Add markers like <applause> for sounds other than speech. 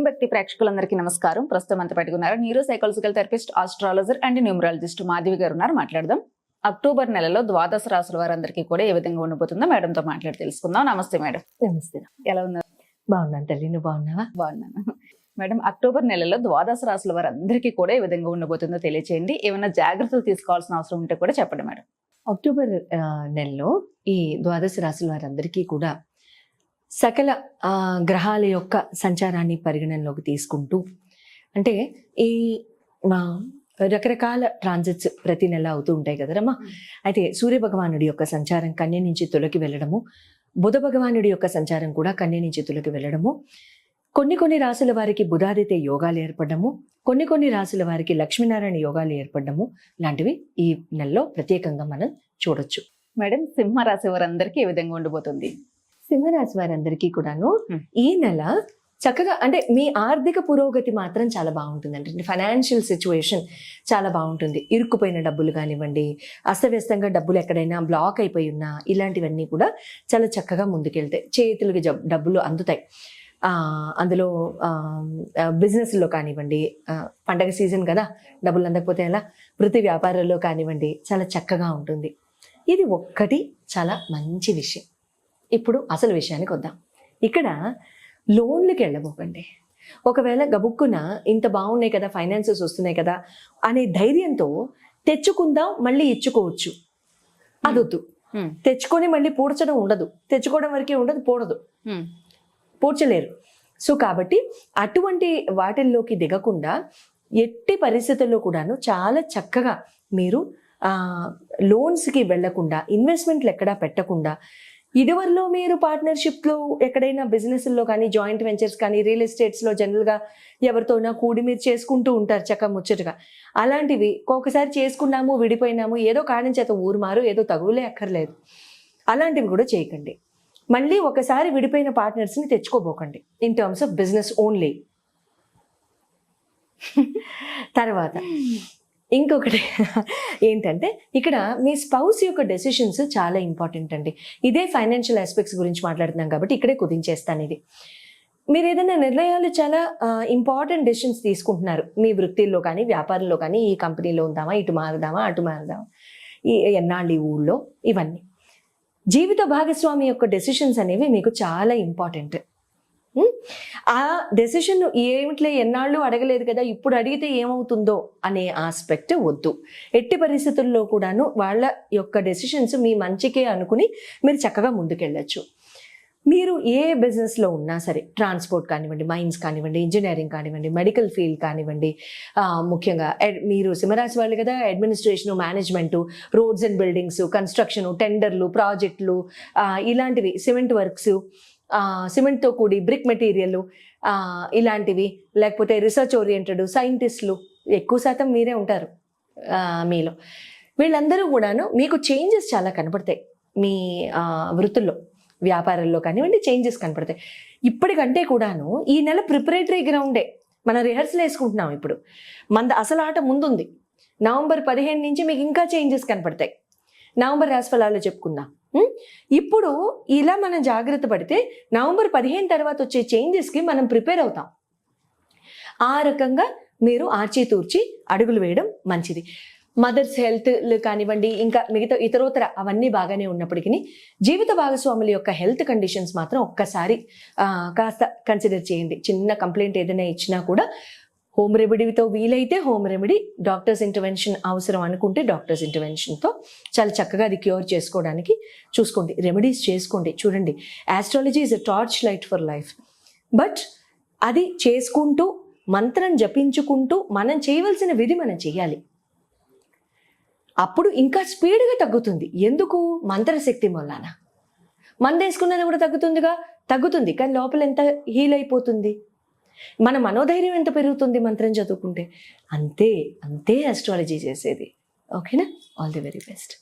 భక్తి ప్రేక్షకులందరికీ నమస్కారం. ప్రస్తుతం అంత పెట్టుకున్నారు neuro psychological therapist astrologer and numerologist Madhavi garu ఉన్నారు. మాట్లాడదాం. అక్టోబర్ నెలలో ద్వాదశ రాసుల వారందరికీ కూడా ఏ విధంగా ఉండబోతుందో మేడంతో మాట్లాడి తెలుసుకుందాం. నమస్తే మేడం. నమస్తే. ఎలా ఉన్నారు? బాగున్నాను తల్లి. నువ్వు బాగున్నావా? బాగున్నాను. మేడం అక్టోబర్ నెలలో ద్వాదశ రాసుల వారందరికీ కూడా ఏ విధంగా ఉండబోతుందో తెలియచేయండి. ఏమైనా జాగ్రత్తలు తీసుకోవాల్సిన అవసరం ఉంటే కూడా చెప్పండి మేడం. అక్టోబర్ నెలలో ఈ ద్వాదశ రాశుల వారందరికీ కూడా సకల గ్రహాల యొక్క సంచారాన్ని పరిగణనలోకి తీసుకుంటూ అంటే ఈ మా రకరకాల ట్రాన్సిట్స్ ప్రతి నెల అవుతూ ఉంటాయి కదరమ్మా అయితే సూర్య భగవానుడి యొక్క సంచారం కన్య నుంచి తులకి వెళ్ళడము బుధ భగవానుడి యొక్క సంచారం కూడా కన్య నుంచి తులకి వెళ్ళడము కొన్ని కొన్ని రాసుల వారికి బుధాదిత్య యోగాలు ఏర్పడము కొన్ని కొన్ని రాసుల వారికి లక్ష్మీనారాయణ యోగాలు ఏర్పడము లాంటివి ఈ నెలలో ప్రత్యేకంగా మనం చూడొచ్చు. మేడం సింహ రాశి వారందరికీ ఏ విధంగా ఉండబోతుంది సింహరాశి వారందరికీ కూడాను. ఈ నెల చక్కగా అంటే మీ ఆర్థిక పురోగతి మాత్రం చాలా బాగుంటుంది అంటే ఫైనాన్షియల్ సిచ్యువేషన్ చాలా బాగుంటుంది. ఇరుక్కుపోయిన డబ్బులు కానివ్వండి అస్తవ్యస్తంగా డబ్బులు ఎక్కడైనా బ్లాక్ అయిపోయి ఉన్నా ఇలాంటివన్నీ కూడా చాలా చక్కగా ముందుకెళ్తాయి చేతులకి డబ్బులు అందుతాయి. అందులో బిజినెస్లో కానివ్వండి పండగ సీజన్ కదా డబ్బులు అందకపోతే ఎలా? వృత్తి వ్యాపారాల్లో కానివ్వండి చాలా చక్కగా ఉంటుంది. ఇది ఒక్కటి చాలా మంచి విషయం. ఇప్పుడు అసలు విషయానికి వద్దాం. ఇక్కడ లోన్లకి వెళ్ళబోకండి. ఒకవేళ గబుక్కున ఇంత బాగున్నాయి కదా ఫైనాన్సెస్ వస్తున్నాయి కదా అనే ధైర్యంతో తెచ్చుకుందాం మళ్ళీ ఇచ్చుకోవచ్చు. అదొద్దు. తెచ్చుకొని మళ్ళీ పూడ్చడం ఉండదు. తెచ్చుకోవడం వరకే ఉండదు పోడదు. పూడ్చలేరు. సో కాబట్టి అటువంటి వాటిల్లోకి దిగకుండా ఎట్టి పరిస్థితుల్లో కూడాను చాలా చక్కగా మీరు లోన్స్కి వెళ్ళకుండా ఇన్వెస్ట్మెంట్లు ఎక్కడా పెట్టకుండా ఇదివరలో మీరు పార్ట్నర్షిప్లో ఎక్కడైనా బిజినెస్లో కానీ జాయింట్ వెంచర్స్ కానీ రియల్ ఎస్టేట్స్లో జనరల్గా ఎవరితోనా కూడి మీరు చేసుకుంటూ ఉంటారు చక్క ముచ్చటగా. అలాంటివి ఒక్కొక్కసారి చేసుకున్నాము విడిపోయినాము ఏదో కారణం చేత ఊరు మారు ఏదో తగులే అక్కర్లేదు. అలాంటివి కూడా చేయకండి. మళ్ళీ ఒకసారి విడిపోయిన పార్ట్నర్స్ని తెచ్చుకోబోకండి. In terms of business only. <laughs> తర్వాత. ఇంకొకటి <laughs> ఏంటంటే ఇక్కడ మీ స్పౌస్ యొక్క డెసిషన్స్ చాలా ఇంపార్టెంట్ అండి. ఇదే ఫైనాన్షియల్ ఆస్పెక్ట్స్ గురించి మాట్లాడుతున్నాం కాబట్టి ఇక్కడే కుదించేస్తాను ఇది మీరు ఏదైనా నిర్ణయాలు చాలా ఇంపార్టెంట్ డెసిషన్స్ తీసుకుంటున్నారు. మీ వృత్తిలో కానీ వ్యాపారంలో కానీ ఈ కంపెనీలో ఉందామా ఇటు మారుదామా అటు మారుదామా? ఈ ఎన్నాళ్ళు ఈ ఊళ్ళో? ఇవన్నీ. జీవిత భాగస్వామి యొక్క డెసిషన్స్ అనేవి మీకు చాలా ఇంపార్టెంట్ ఆ డెసిషన్ ఏమిట్లే ఎన్నాళ్ళు అడగలేదు కదా ఇప్పుడు అడిగితే ఏమవుతుందో అనే ఆస్పెక్ట్ వద్దు. ఎట్టి పరిస్థితుల్లో కూడాను వాళ్ళ యొక్క డెసిషన్స్ మీ మంచికే అనుకుని మీరు చక్కగా ముందుకెళ్ళచ్చు. మీరు ఏ బిజినెస్లో ఉన్నా సరే ట్రాన్స్పోర్ట్ కానివ్వండి మైన్స్ కానివ్వండి ఇంజనీరింగ్ కానివ్వండి మెడికల్ ఫీల్డ్ కానివ్వండి ముఖ్యంగా మీరు సింహరాశి వాళ్ళు కదా administration management roads and buildings construction టెండర్లు ప్రాజెక్టులు ఇలాంటివి సిమెంట్ వర్క్స్ సిమెంట్తో కూడి బ్రిక్ మెటీరియల్ ఇలాంటివి లేకపోతే రీసెర్చ్ ఓరియంటెడ్ సైంటిస్టులు ఎక్కువ శాతం మీరే ఉంటారు మీలో. వీళ్ళందరూ కూడాను మీకు చేంజెస్ చాలా కనపడతాయి మీ వృత్తుల్లో వ్యాపారాల్లో కానివ్వండి చేంజెస్ కనపడతాయి. ఇప్పటికంటే కూడాను ఈ నెల ప్రిపరేటరీ గ్రౌండే మన రిహర్సల్ వేసుకుంటున్నాం ఇప్పుడు. మన అసలు ఆట ముందుంది. నవంబర్ పదిహేను నుంచి మీకు ఇంకా చేంజెస్ కనపడతాయి. నవంబర్ రాశిఫలాల్లో చెప్పుకుందాం. ఇప్పుడు ఇలా మనం జాగ్రత్త పడితే నవంబర్ పదిహేను తర్వాత వచ్చే చేంజెస్కి మనం ప్రిపేర్ అవుతాం. ఆ రకంగా మీరు ఆచితూర్చి అడుగులు వేయడం మంచిది. మదర్స్ హెల్త్ కానివ్వండి ఇంకా మిగతా ఇతరోతర అవన్నీ బాగానే ఉన్నప్పటికీ జీవిత భాగస్వాముల యొక్క హెల్త్ కండిషన్స్ మాత్రం ఒక్కసారి కాస్త కన్సిడర్ చేయండి. చిన్న కంప్లైంట్ ఏదైనా ఇచ్చినా కూడా హోమ్ రెమెడీతో వీలైతే హోమ్ రెమెడీ డాక్టర్స్ ఇంటర్వెన్షన్ అవసరం అనుకుంటే డాక్టర్స్ ఇంటర్వెన్షన్తో చాలా చక్కగా అది క్యూర్ చేసుకోవడానికి చూసుకోండి రెమెడీస్ చేసుకోండి. చూడండి astrology is a torch light for life but అది చేసుకుంటూ మంత్రం జపించుకుంటూ మనం చేయవలసిన విధి మనం చేయాలి. అప్పుడు ఇంకా స్పీడ్గా తగ్గుతుంది. ఎందుకు? మంత్రశక్తి మంద మందేసుకున్నది కూడా తగ్గుతుందిగా? తగ్గుతుంది. కానీ లోపల ఎంత హీల్ అయిపోతుంది? మన మనోధైర్యం ఎంత పెరుగుతుంది మంత్రం చదువుకుంటే? అంతే అంతే అస్ట్రాలజీ చేసేది. ఓకేనా ఆల్ ది వెరీ బెస్ట్